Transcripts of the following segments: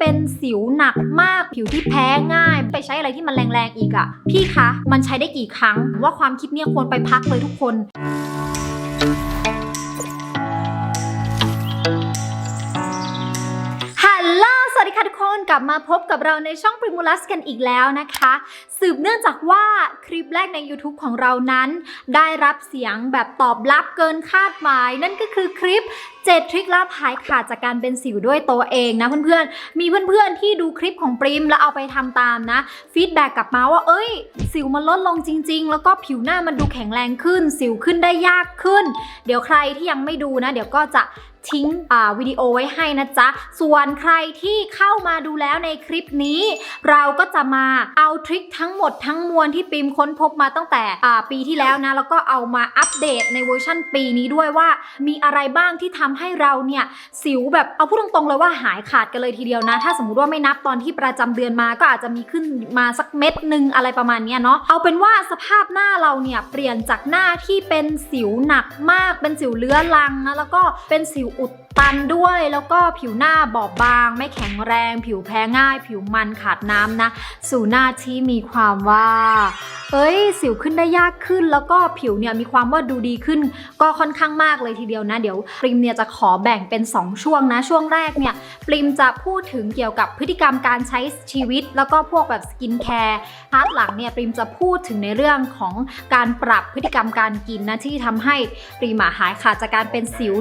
เป็นสิวหนักมากผิวที่แพ้ง่าย ไปใช้อะไรที่มันแรงๆอีกอะพี่คะ มันใช้ได้กี่ครั้ง ว่าความคิดเนี่ยควรไปพักเลยทุกคนฮัลโหลสวัสดีค่ะทุกคนกลับมาพบกับเราในช่อง Primulas กันอีกแล้วนะคะ สืบเนื่องจากว่าคลิปแรกใน YouTube ของเรานั้น ได้รับเสียงแบบตอบรับเกินคาดหมาย นั่นก็คือคลิป 7 ทริคลับหายขาดจากการเป็นสิวด้วยตัวเองนะเพื่อนๆ มีเพื่อนๆ ที่ดูคลิปของปริมแล้วเอาไปทำตามนะฟีดแบ็กกลับมาว่าเอ้ย สิวมันลดลงจริง ๆ แล้วก็ผิวหน้ามันดูแข็งแรงขึ้น สิวขึ้นได้ยากขึ้น เดี๋ยวใครที่ยังไม่ดูนะ เดี๋ยวก็จะทิ้งวิดีโอไว้ให้นะจ๊ะ ส่วนใครที่เข้ามาดูแล้วในคลิปนี้ เราก็จะมาเอาทริคทั้งหมดทั้งมวลที่ปิมค้นพบมาตั้งแต่ปีที่แล้วนะ แล้วก็เอามาอัปเดตในเวอร์ชั่นปีนี้ด้วยว่า มีอะไรบ้างที่ทำให้เราเนี่ยสิวแบบเอาพูดตรงๆเลยว่าหายขาดกันเลยทีเดียวนะ ถ้าสมมติว่าไม่นับตอนที่ประจำเดือนมาก็อาจจะมีขึ้นมาสักเม็ดหนึ่งอะไรประมาณนี้เนาะเอาเป็นว่าสภาพหน้าเราเนี่ยเปลี่ยนจากหน้าที่เป็นสิวหนักมากเป็นสิวเลื้อรังนะแล้วก็เป็นสิวอุด ตันด้วยแล้วก็ผิวหน้าบอบบาง ไม่แข็งแรง ผิวแพ้ง่าย ผิวมันขาดน้ำนะ สู่หน้าที่มีความว่า เอ้ย สิวขึ้นได้ยากขึ้น แล้วก็ผิวเนี่ยมีความว่าดูดีขึ้น ก็ค่อนข้างมากเลยทีเดียวนะ เดี๋ยวปริมเนี่ยจะขอแบ่งเป็น 2 ช่วงนะ ช่วงแรกเนี่ยปริมจะพูดถึงเกี่ยวกับพฤติกรรมการใช้ชีวิต แล้วก็พวกแบบสกินแคร์พาร์ทหลังเนี่ยปริมจะพูดถึงในเรื่องของการปรับพฤติกรรมการกินนะที่ทำให้ปริมหายขาดจากการเป็นสิว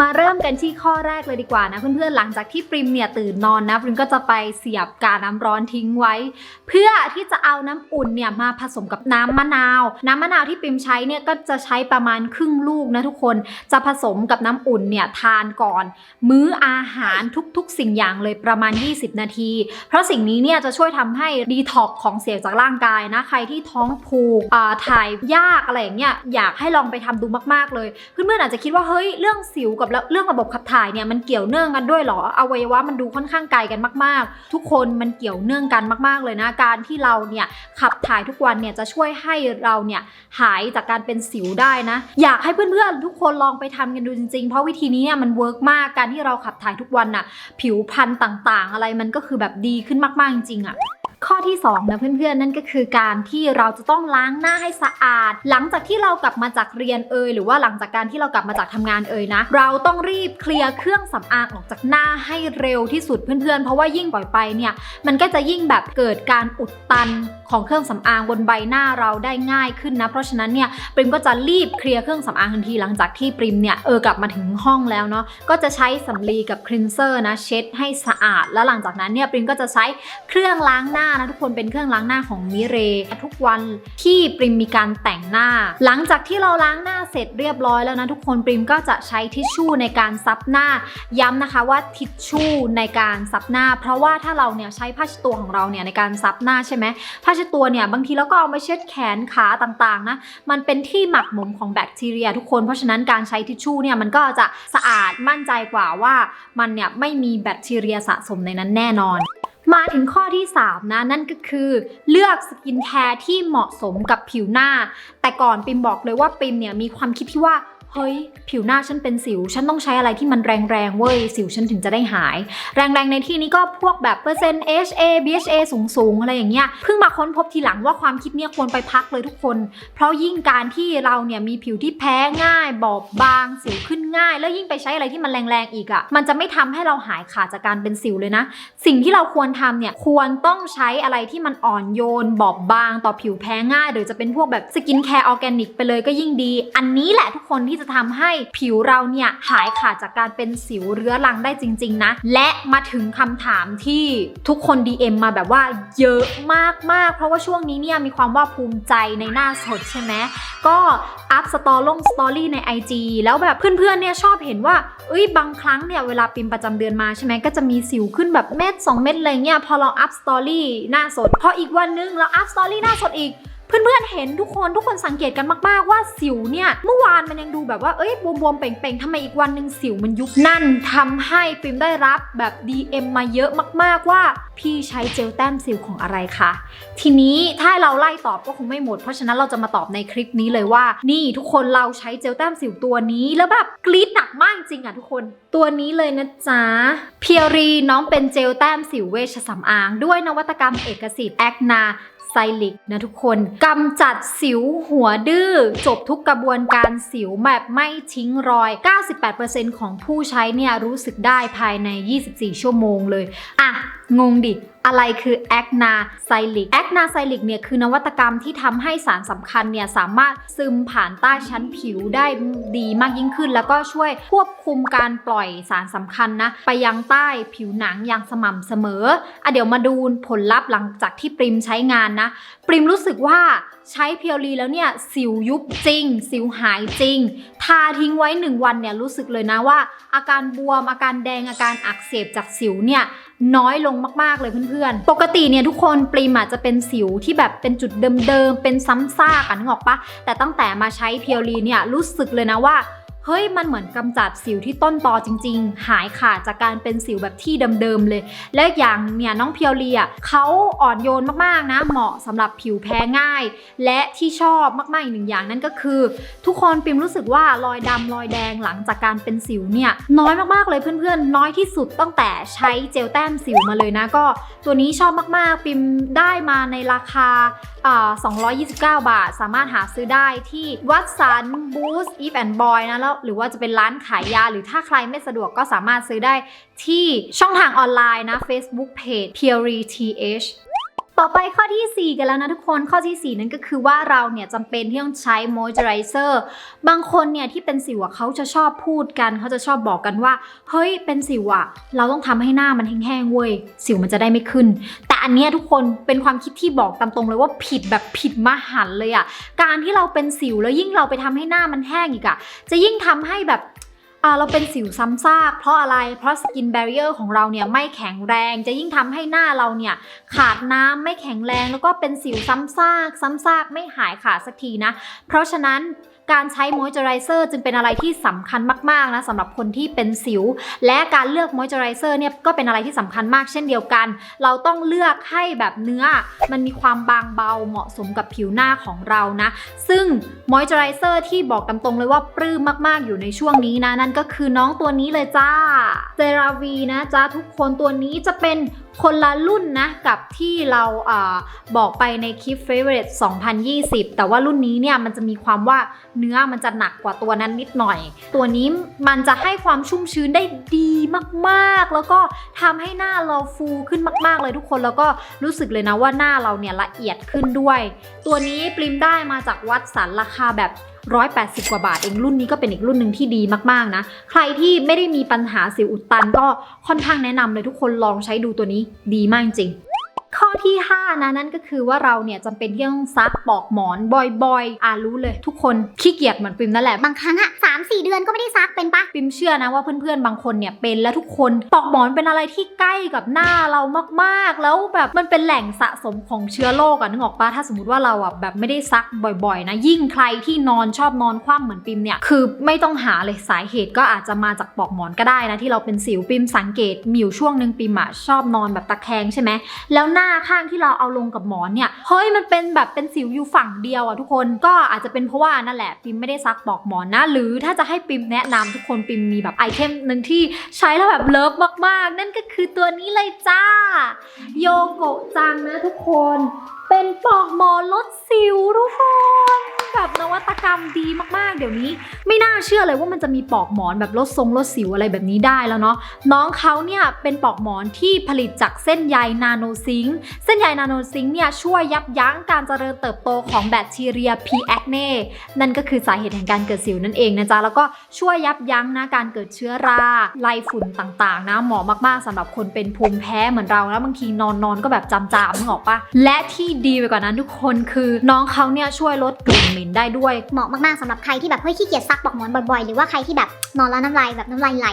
มาเริ่มกันที่ข้อแรกเลยดีกว่านะ เพื่อนๆ หลังจากที่ปริมเนี่ยตื่นนอนนะปริมก็จะไปเสียบกาน้ำร้อนทิ้งไว้ เพื่อที่จะเอาน้ำอุ่นเนี่ยมาผสมกับน้ำมะนาว น้ำมะนาวที่ปริมใช้เนี่ยก็จะใช้ประมาณครึ่งลูกนะทุกคนจะผสมกับน้ำอุ่นเนี่ยทานก่อน มื้ออาหารทุกๆ สิ่งอย่างเลยประมาณ 20 นาที เพราะสิ่งนี้เนี่ยจะช่วยทำให้ดีท็อกของเสียจากร่างกายนะใครที่ท้องผูกอ่าถ่ายยากอะไรอย่างเงี้ยอยากให้ลองไปทำดูมากๆเลย เพื่อนๆอาจจะคิดว่าเฮ้ยเรื่องสิวกับเรื่องระบบขับถ่ายเนี่ยมันเกี่ยวเนื่องกันด้วยหรออวัยวะมันดูค่อนข้างไกลกันมาก ๆ ทุกคนมันเกี่ยวเนื่องกันมาก ๆ เลยนะ การที่เราเนี่ยขับถ่ายทุกวันเนี่ยจะช่วยให้เราเนี่ยหายจากการเป็นสิวได้นะ อยากให้เพื่อน ๆ ทุกคนลองไปทำกันดูจริง ๆ เพราะวิธีนี้เนี่ยมันเวิร์กมากการที่เราขับถ่ายทุกวันน่ะผิวพรรณต่าง ๆ อะไรมันก็คือแบบดีขึ้นมาก ๆ จริงๆอะ ข้อที่2นะเพื่อนๆ นั่นก็คือการที่เราจะต้องล้างหน้าให้สะอาด หลังจากที่เรากลับมาจากเรียนเอยหรือว่าหลังจากการที่เรากลับมาจากทำงานเอยนะ เราต้องรีบเคลียร์เครื่องสำอางออกจากหน้าให้เร็วที่สุดเพื่อนๆ เพราะว่ายิ่งปล่อยไปเนี่ยมันก็จะยิ่งแบบเกิดการอุดตันของเครื่องสำอางบนใบหน้าเราได้ง่ายขึ้นนะ เพราะฉะนั้นเนี่ยปริมก็จะรีบเคลียร์เครื่องสำอางทันทีหลังจากที่ปริมเนี่ยเออกลับมาถึงห้องแล้วเนาะก็จะใช้สำลีกับคลีนเซอร์นะเช็ดให้สะอาด แล้วหลังจากนั้นเนี่ยปริมก็จะใช้เครื่องล้างหน้านะทุกคนเป็นเครื่องล้างหน้าของมิเรทุกวันที่ปริมมีการแต่งหน้า หลังจากที่เราล้างหน้าเสร็จเรียบร้อยแล้วนะทุกคนปริมก็จะใช้ทิชชู่ในการซับหน้า ย้ำนะคะว่าทิชชู่ในการซับหน้า เพราะว่าถ้าเราเนี่ยใช้ผ้าเช็ดตัวของเราเนี่ยในการซับหน้าใช่ไหมผ้าเช็ดตัวเนี่ยบางทีเราก็เอามาเช็ดแขนขาต่างๆนะมันเป็นที่หมักหมมของแบคทีเรีย ทุกคนเพราะฉะนั้นการใช้ทิชชู่เนี่ยมันก็จะสะอาดมั่นใจกว่าว่ามันเนี่ยไม่มีแบคทีเรียสะสมในนั้นแน่นอน มาถึงข้อที่ 3 นะ นั่นก็คือ เลือกสกินแคร์ที่เหมาะสมกับผิวหน้า แต่ก่อนปิมบอกเลยว่าปิมเนี่ยมีความคิดที่ว่า เฮ้ย ผิวหน้าฉันเป็นสิว ฉันต้องใช้อะไรที่มันแรงๆเว้ย สิวฉันถึงจะได้หาย แรงๆในที่นี้ก็พวกแบบเปอร์เซ็นต์ HA BHA สูงๆ อะไรอย่างเงี้ย เพิ่งมาค้นพบทีหลังว่าความคิดเนี่ยควรไปพักเลยทุกคน เพราะยิ่งการที่เราเนี่ยมีผิวที่แพ้ง่าย บอบบาง สิวขึ้นง่าย แล้วยิ่งไปใช้อะไรที่มันแรงๆอีกอะ่ะ มันจะไม่ทำให้เราหายขาดจากการเป็นสิวเลยนะ สิ่งที่เราควรทำเนี่ยควรต้องใช้อะไรที่มันอ่อนโยน บอบบาง ต่อผิวแพ้ง่าย หรือจะเป็นพวกแบบสกินแคร์ออร์แกนิกไปเลยก็ยิ่งดี อันนี้แหละทุกคนที่จะทำให้ผิวเราเนี่ยหายขาดจากการเป็นสิวเรื้อรังได้จริง ๆ นะ และมาถึงคำถามที่ทุกคน DM มาแบบว่าเยอะมากๆ เพราะว่าช่วงนี้เนี่ยมีความว่าภูมิใจในหน้าสดใช่ไหมก็อัพสตอลงสตอรี่ใน IG แล้วแบบเพื่อนๆเนี่ยชอบเห็นว่าเอ้ยบางครั้งเนี่ยเวลาปิมประจำเดือนมาใช่ไหมก็จะมีสิวขึ้นแบบเม็ด2 เม็ดอะไรเงี้ยพอเราอัพสตอรี่หน้าสดพออีกวันนึงเราอัพสตอรี่หน้าสดอีก เพื่อนๆเห็นทุกคนทุกคนสังเกตกันมากๆว่าสิวเนี่ยเมื่อวานมันยังดูแบบว่าเอ้ยบวมๆเป่งๆทำไมอีกวันหนึ่งสิวมันยุบนั่นทำให้ปิมได้รับแบบ DM มาเยอะมากๆว่า พี่ใช้เจลแต้มสิวของอะไรคะทีนี้ถ้าเราไล่ตอบก็คงไม่หมด เพราะฉะนั้นเราจะมาตอบในคลิปนี้เลยว่า นี่ทุกคนเราใช้เจลแต้มสิวตัวนี้แล้วแบบกรี๊ดหนักมากจริงอะทุกคน ตัวนี้เลยนะจ๊ะเพียรีน้องเป็นเจลแต้มสิวเวชสำอาง ด้วยนวัตกรรมเอกสิทธิ์แอคนา ไซลิกนะทุกคนกำจัดสิวหัวดื้อ จบทุกกระบวนการสิวแบบไม่ทิ้งรอย 98%ของผู้ใช้เนี่ยรู้สึกได้ภายใน 24 ชั่วโมงเลย อะ งงดิ อะไรคือแอคนาไซลิกแอคนาไซลิกเนี่ยคือนวัตกรรมที่ทำให้สารสำคัญเนี่ยสามารถซึมผ่านใต้ชั้นผิวได้ดีมากยิ่งขึ้น แล้วก็ช่วยควบคุมการปล่อยสารสำคัญนะไปยังใต้ผิวหนังอย่างสม่ำเสมออะเดี๋ยวมาดูผลลัพธ์หลังจากที่ปริมใช้งานนะ ปริมรู้สึกว่า ใช้เพียวรีแล้วเนี่ยสิวยุบจริง สิวหายจริง ทาทิ้งไว้ 1 วันเนี่ยรู้สึกเลยนะว่า อาการบวมอาการแดงอาการอักเสบจากสิวเนี่ยน้อยลงมากๆเลยเพื่อนๆ ปกติเนี่ยทุกคนปริมอาจจะเป็นสิวที่แบบเป็นจุดเดิมๆเป็นซ้ำซากอะนึกออกปะแต่ตั้งแต่มาใช้เพียวรีเนี่ยรู้สึกเลยนะว่า เฮ้ยมันเหมือนกำจัดสิวที่ต้นตอจริง ๆ หายขาดจากการเป็นสิวแบบที่เดิมๆเลย และอีกอย่างเนี่ยน้องเพียวรีอะเขาอ่อนโยนมากๆนะ เหมาะสำหรับผิวแพ้ง่าย และที่ชอบมากๆอีกหนึ่งอย่างนั่นก็คือ ทุกคนปิมรู้สึกว่ารอยดำรอยแดงหลังจากการเป็นสิวเนี่ยน้อยมากๆเลยเพื่อนๆ น้อยที่สุดตั้งแต่ใช้เจลแต้มสิวมาเลยนะก็ตัวนี้ชอบมากๆ ปิมได้มาในราคาอ่า229 บาท สามารถหาซื้อได้ที่วัดสันบูสอีฟแอนด์บอยนะแล้วหรือว่าจะเป็นร้านขายยา หรือถ้าใครไม่สะดวกก็สามารถซื้อได้ที่ช่องทางออนไลน์นะ Facebook Page p u r e TH ต่อไปข้อที่ 4 กันแล้วนะทุกคนข้อที่ 4 นั่นก็คือว่าเราเนี่ยจำเป็นที่ต้องใช้ moisturizer บางคนเนี่ยที่เป็นสิวเขาจะชอบพูดกัน เขาจะชอบบอกกันว่า เฮ้ยเป็นสิวอะเราต้องทำให้หน้ามันแห้งๆเว้ย สิวมันจะได้ไม่ขึ้น แอันเนี้ยทุกคนเป็นความคิดที่บอกตามตรงเลยว่าผิดแบบผิดมหันเลยอะการที่เราเป็นสิวแล้วยิ่งเราไปทำให้หน้ามันแห้งอีกอะจะยิ่งทำให้แบบเราเป็นสิวซ้ำซากเพราะอะไร เพราะสกินแบรเออร์ของเราเนี่ยไม่แข็งแรง จะยิ่งทำให้หน้าเราเนี่ยขาดน้ำไม่แข็งแรง แล้วก็เป็นสิวซ้ำซาก ซ้ำซากไม่หายขาดสักทีนะ เพราะฉะนั้น การใช้มอยเจอไรเซอร์จึงเป็นอะไรที่สำคัญมากๆนะสำหรับคนที่เป็นสิว และการเลือกมอยเจอไรเซอร์เนี่ยก็เป็นอะไรที่สำคัญมากเช่นเดียวกัน เราต้องเลือกให้แบบเนื้อ มันมีความบางเบาเหมาะสมกับผิวหน้าของเรานะ ซึ่งมอยเจอไรเซอร์ที่บอกตามตรงเลยว่าปลื้มมากๆอยู่ในช่วงนี้นะ นั่นก็คือน้องตัวนี้เลยจ้าเซราวีนะจ้าทุกคนตัวนี้จะเป็น คนละรุ่นนะกับที่เราอาบอกไปในคลิป Favorite 2020 แต่ว่ารุ่นนี้เนี่ยมันจะมีความว่าเนื้อมันจะหนักกว่าตัวนั้นนิดหน่อย ตัวนี้มันจะให้ความชุ่มชื้นได้ดีมากๆ แล้วก็ทำให้หน้าเราฟูขึ้นมาก ๆ เลยทุกคนแล้วก็รู้สึกเลยนะว่าหน้าเราเนี่ยละเอียดขึ้นด้วย ตัวนี้ปริมได้มาจากวัดสันราคาแบบ 180 กว่าบาทเองรุ่นนี้ก็เป็นอีกรุ่นหนึ่งที่ดีมากๆนะ ใครที่ไม่ได้มีปัญหาสิวอุดตันก็ค่อนข้างแนะนำเลยทุกคนลองใช้ดูตัวนี้ดีมากจริงข้อที่5นะนั่นก็คือว่าเราเนี่ยจำเป็นที่ต้องซักปอกหมอนบ่อยๆ อ่ารู้เลย ทุกคนขี้เกียจเหมือนปริมนั่นแหละ บางครั้งอะสามสี่เดือนก็ไม่ได้ซักเป็นปะปิมเชื่อนะว่าเพื่อนๆบางคนเนี่ยเป็นแล้วทุกคนปลอกหมอนเป็นอะไรที่ใกล้กับหน้าเรามากๆ แล้วแบบมันเป็นแหล่งสะสมของเชื้อโรคอะนึกออกปะถ้าสมมติว่าเราอะแบบไม่ได้ซักบ่อยๆ นะ ยิ่งใครที่นอนชอบนอนคว่ำเหมือนปิมเนี่ยคือไม่ต้องหาเลยสาเหตุก็อาจจะมาจากปลอกหมอนก็ได้นะที่เราเป็นสิวปิมสังเกตมีอยู่ช่วงหนึ่งปิมอะชอบนอนแบบตะแคงใช่ไหมแล้วหน้าข้างที่เราเอาลงกับหมอนเนี่ยเฮ้ยมันเป็นแบบเป็นสิวอยู่ฝั่งเดียวอะทุกคนก็อาจจะเป็นเพราะว่านั่นแหละปิมไม่ได้ซักปอกหมอนนะหรือถ้าจะให้ปิมแนะนำทุกคนปิมมีแบบไอเทมหนึ่งที่ใช้แล้วแบบเลิฟมากๆ นั่นก็คือตัวนี้เลยจ้า โยโกะจังนะทุกคน เป็นปลอกหมอนลดสิวทุกคนแบบนวัตกรรมดีมากๆ เดี๋ยวนี้ ไม่น่าเชื่อเลยว่ามันจะมีปลอกหมอนแบบลดทรงลดสิวอะไรแบบนี้ได้แล้วเนาะน้องเขาเนี่ยเป็นปลอกหมอนที่ผลิตจากเส้นใยนาโนซิงค์เส้นใยนาโนซิงค์เนี่ยช่วยยับยั้งการเจริญเติบโตของแบคทีเรีย P. acne นั่นก็คือสาเหตุแห่งการเกิดสิวนั่นเองนะจ๊ะแล้วก็ช่วยยับยั้งนะการเกิดเชื้อราไล่ฝุ่นต่างๆ นะเหมาะมากๆสำหรับคนเป็นภูมิแพ้เหมือนเราแล้วบางทีนอนนอนก็แบบจามๆนึกออกปะและที่ดีไปกว่านั้นทุกคนคือน้องเขาเนี่ยช่วยลดกลิ่นเหม็นได้ด้วย เหมาะมากๆสำหรับใครที่แบบเฮ้ยขี้เกียจซักปลอกหมอนบ่อยๆ หรือว่าใครที่แบบนอนแล้วน้ำลายแบบน้ำลายไหล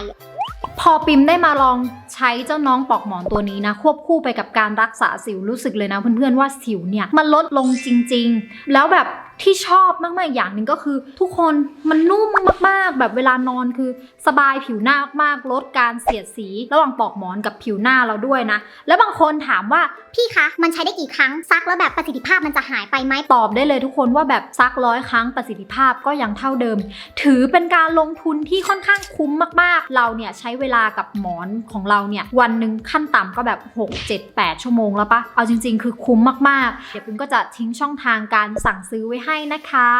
พอปิมได้มาลองใช้เจ้าน้องปอกหมอนตัวนี้นะ ควบคู่ไปกับการรักษาสิวรู้สึกเลยนะเพื่อนๆว่าสิวเนี่ย มันลดลงจริงๆ แล้วแบบ ที่ชอบมากๆอย่างหนึ่งก็คือ ทุกคนมันนุ่มมากๆ แบบเวลานอนคือสบายผิวหน้ามากๆลดการเสียดสี ระหว่างปอกหมอนกับผิวหน้าเราด้วยนะ แล้วบางคนถามว่าพี่คะ มันใช้ได้กี่ครั้งซักแล้วแบบประสิทธิภาพมันจะหายไปไหมตอบได้เลยทุกคนว่าแบบซักร้อยครั้งประสิทธิภาพก็ยังเท่าเดิม ถือเป็นการลงทุนที่ค่อนข้างคุ้มมากๆ เราเนี่ยใช้เวลากับหมอนของเราเนี่ยวันหนึ่งขั้นต่ำก็แบบ 6 7 8 ชั่วโมงแล้วปะเอาจริง ๆ คือคุ้มมากๆ เดี๋ยวปิมก็จะทิ้งช่องทางการสั่งซื้อไว้ให้ให้นะคะ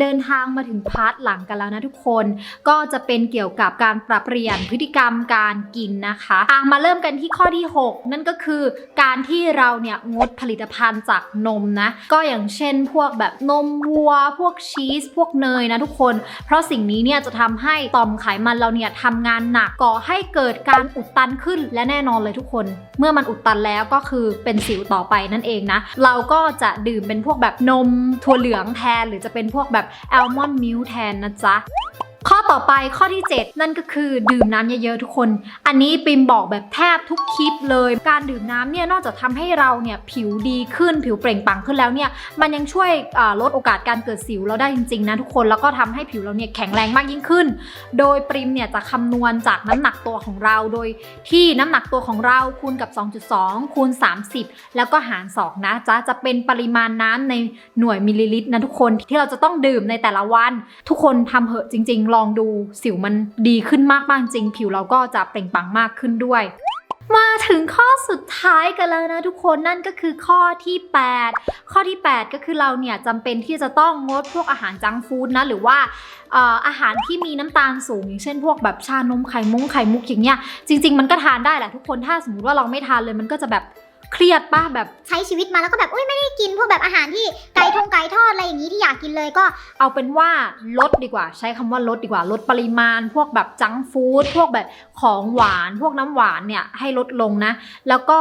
เดินทางมาถึงพาร์ทหลังกันแล้วนะทุกคน ก็จะเป็นเกี่ยวกับการปรับเปลี่ยนพฤติกรรมการกินนะคะอะมาเริ่มกันที่ข้อที่ 6 นั่นก็คือการที่เราเนี่ยงดผลิตภัณฑ์จากนมนะ ก็อย่างเช่นพวกแบบนมวัว พวกชีส พวกเนยนะทุกคน เพราะสิ่งนี้เนี่ยจะทำให้ต่อมไขมันเราเนี่ยทำงานหนักก่อให้เกิดการอุดตันขึ้นและแน่นอนเลยทุกคน เมื่อมันอุดตันแล้วก็คือเป็นสิวต่อไปนั่นเองนะ เราก็จะดื่มเป็นพวกแบบนมถั่วเหลืองแทนหรือจะเป็นพวกแบบแอลมอนด์มิลค์แทนนะจ๊ะ ข้อต่อไปข้อที่ 7 นั่นก็คือดื่มน้ำเยอะๆทุกคน อันนี้ปิมบอกแบบแทบทุกคลิปเลย การดื่มน้ำเนี่ยนอกจากทำให้เราเนี่ยผิวดีขึ้นผิวเปล่งปลั่งขึ้นแล้วเนี่ยมันยังช่วยลดโอกาสการเกิดสิวเราได้จริงๆนะทุกคนแล้วก็ทำให้ผิวเราเนี่ยแข็งแรงมากยิ่งขึ้น โดยปริมเนี่ยจะคำนวณจากน้ำหนักตัวของเรา โดยที่น้ำหนักตัวของเราคูณกับ 2.2 คูณ 30 แล้วก็หาร 2 นะจ๊ะจะเป็นปริมาณน้ำในหน่วยมิลลิลิตรนะทุกคนที่เราจะต้องดื่มในแต่ละวัน ทุกคนทำเหอะจริงๆองดูสิวมันดีขึ้นมากๆจริง ผิวเราก็จะเปล่งปลั่งมากขึ้นด้วย มาถึงข้อสุดท้ายกันแล้วนะทุกคนนั่นก็คือข้อที่ 8 ข้อที่ 8 ก็คือเราเนี่ยจำเป็นที่จะต้องงดพวกอาหารจังฟู้ดนะหรือว่าอาหารที่มีน้ำตาลสูง อย่างเช่นพวกแบบชานมไข่มุ้งไข่มุกอย่างเงี้ยจริง ๆ มันก็ทานได้แหละทุกคนถ้าสมมติว่าเราไม่ทานเลยมันก็จะแบบ เครียดป้ะแบบใช้ชีวิตมาแล้วก็แบบอุ้ยไม่ได้กินพวกแบบอาหารที่ไก่ทงไก่ทอดอะไรอย่างนี้ที่อยากกินเลยก็ เอาเป็นว่าลดดีกว่า ใช้คำว่าลดดีกว่า ลดปริมาณ พวกแบบจังฟู้ดพวกแบบของหวาน พวกน้ำหวานเนี่ยให้ลดลงนะ แล้วก็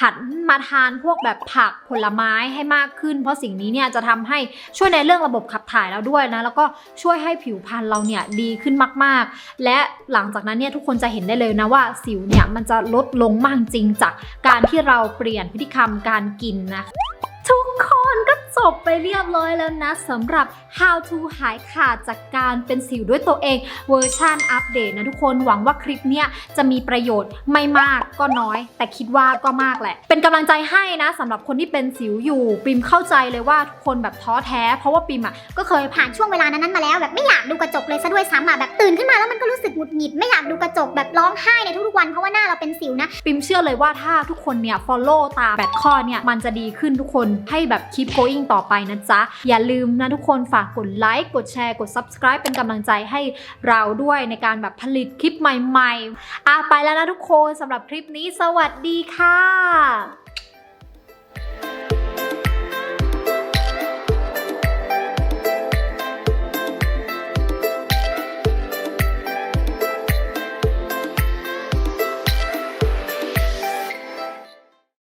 หันมาทานพวกแบบผักผลไม้ให้มากขึ้น เพราะสิ่งนี้เนี่ยจะทำให้ช่วยในเรื่องระบบขับถ่ายเราด้วยนะ แล้วก็ช่วยให้ผิวพรรณเราเนี่ยดีขึ้นมาก ๆ และหลังจากนั้นเนี่ยทุกคนจะเห็นได้เลยนะว่าสิวเนี่ยมันจะลดลงมากจริงจากการที่เราเปลี่ยนพฤติกรรมการกินนะ ทุกคนก็ จบไปเรียบร้อยแล้วนะสำหรับ How to หายขาดจากการเป็นสิวด้วยตัวเองเวอร์ชันอัปเดตนะทุกคนหวังว่าคลิปเนี้ยจะมีประโยชน์ไม่มากก็น้อย แต่คิดว่าก็มากแหละ เป็นกำลังใจให้นะสำหรับคนที่เป็นสิวอยู่ปิมเข้าใจเลยว่าทุกคนแบบท้อแท้ เพราะว่าปิมอะก็เคยผ่านช่วงเวลานั้นมาแล้วแบบไม่อยากดูกระจกเลยซะด้วยซ้ำอะแบบตื่นขึ้นมาแล้วมันก็รู้สึกหงุดหงิดไม่อยากดูกระจกแบบร้องไห้ในทุกๆวันเพราะว่าหน้าเราเป็นสิวนะปิมเชื่อเลยว่าถ้าทุกคนเนี่ย follow ตามแบบข้อเนี่ยมันจะดีขึ้นทุกคนให้แบบ keep going ต่อไปนะจ๊ะ อย่าลืมนะทุกคนฝากกดไลค์กดแชร์กด subscribe เป็นกำลังใจให้เราด้วยในการแบบผลิตคลิปใหม่ๆอะไปแล้วนะทุกคนสำหรับคลิปนี้ สวัสดีค่ะ